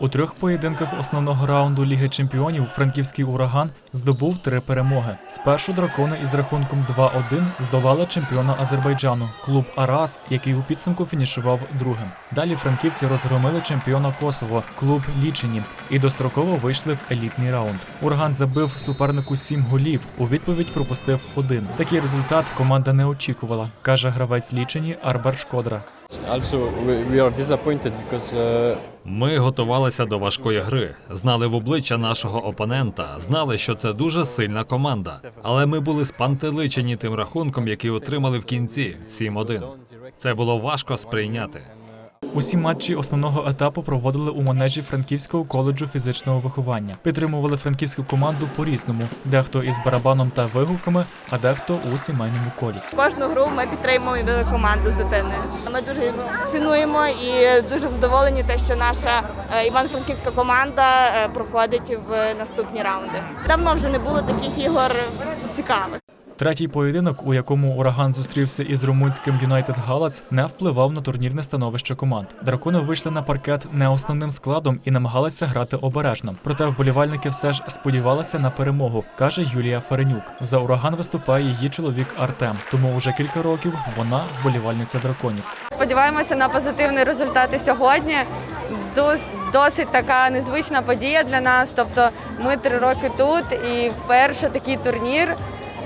У трьох поєдинках основного раунду Ліги Чемпіонів франківський ураган здобув три перемоги. Спершу дракони із рахунком 2-1 здолали чемпіона Азербайджану клуб Арас, який у підсумку фінішував другим. Далі франківці розгромили чемпіона Косово клуб Лічені і достроково вийшли в елітний раунд. Ураган забив супернику сім голів. У відповідь пропустив один. Такий результат команда не очікувала, каже гравець Лічені Арбар Шкодра. Uh, Ми готувалися до важкої гри, знали в обличчя нашого опонента, знали, що це дуже сильна команда. Але ми були спантеличені тим рахунком, який отримали в кінці 7-1. Це було важко сприйняти. Усі матчі основного етапу проводили у манежі Франківського коледжу фізичного виховання. Підтримували франківську команду по-різному, дехто із барабаном та вигуками, а дехто у сімейному колі. Кожну гру ми підтримуємо команду з дитиною. Ми дуже цінуємо і дуже задоволені, те, що наша е, Івано-Франківська команда е, проходить в наступні раунди. Давно вже не було таких ігор цікавих. Третій поєдинок, у якому ураган зустрівся із румунським Юнайтед Галац, не впливав на турнірне становище команд. Дракони вийшли на паркет не основним складом і намагалися грати обережно. Проте вболівальники все ж сподівалися на перемогу, каже Юлія Фаренюк. За ураган виступає її чоловік Артем. Тому уже кілька років вона вболівальниця драконів. Сподіваємося на позитивний результат і сьогодні. Досить така незвична подія для нас. Тобто ми три роки тут і вперше такий турнір.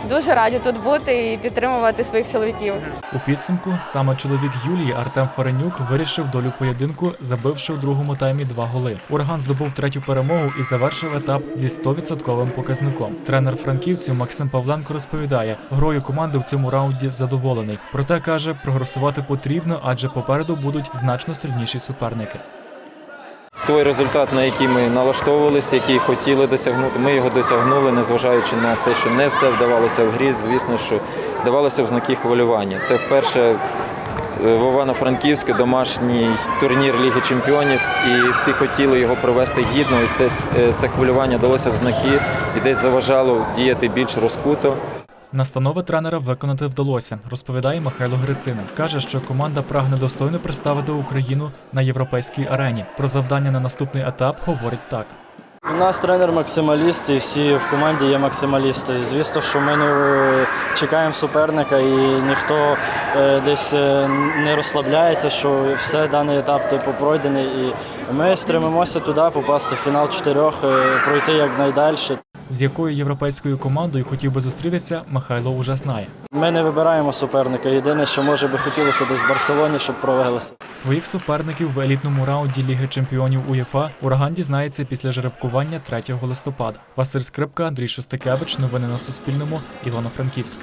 Дуже раді тут бути і підтримувати своїх чоловіків. У підсумку саме чоловік Юлії Артем Фаренюк вирішив долю поєдинку, забивши у другому таймі два голи. Ураган здобув третю перемогу і завершив етап зі 100% показником. Тренер франківців Максим Павленко розповідає, грою команди в цьому раунді задоволений. Проте каже, прогресувати потрібно, адже попереду будуть значно сильніші суперники. Той результат, на який ми налаштовувалися, який хотіли досягнути, ми його досягнули, незважаючи на те, що не все вдавалося в грі. Звісно, що давалося в знаки хвилювання. Це вперше е, в Івано-Франківську домашній турнір Ліги Чемпіонів, і всі хотіли його провести гідно. І це, е, це хвилювання далося в знаки і десь заважало діяти більш розкуто. Настанови тренера виконати вдалося, розповідає Михайло Грицина. Каже, що команда прагне достойно представити Україну на європейській арені. Про завдання на наступний етап говорить так. У нас тренер максималіст, і всі в команді є максималісти. Звісно, що ми не е, чекаємо суперника і ніхто е, десь е, не розслабляється, що все даний етап типу пройдений. І ми стремимося туди, попасти в фінал чотирьох, пройти якнайдальше. З якою європейською командою хотів би зустрітися, Михайло уже знає. Ми не вибираємо суперника. Єдине, що може би хотілося десь в Барселоні, щоб провелося. Своїх суперників в елітному раунді Ліги Чемпіонів УЄФА Ураган дізнається після жеребкування 3 листопада. Василь Скрипка, Андрій Шостакевич. Новини на Суспільному. Івано-Франківськ.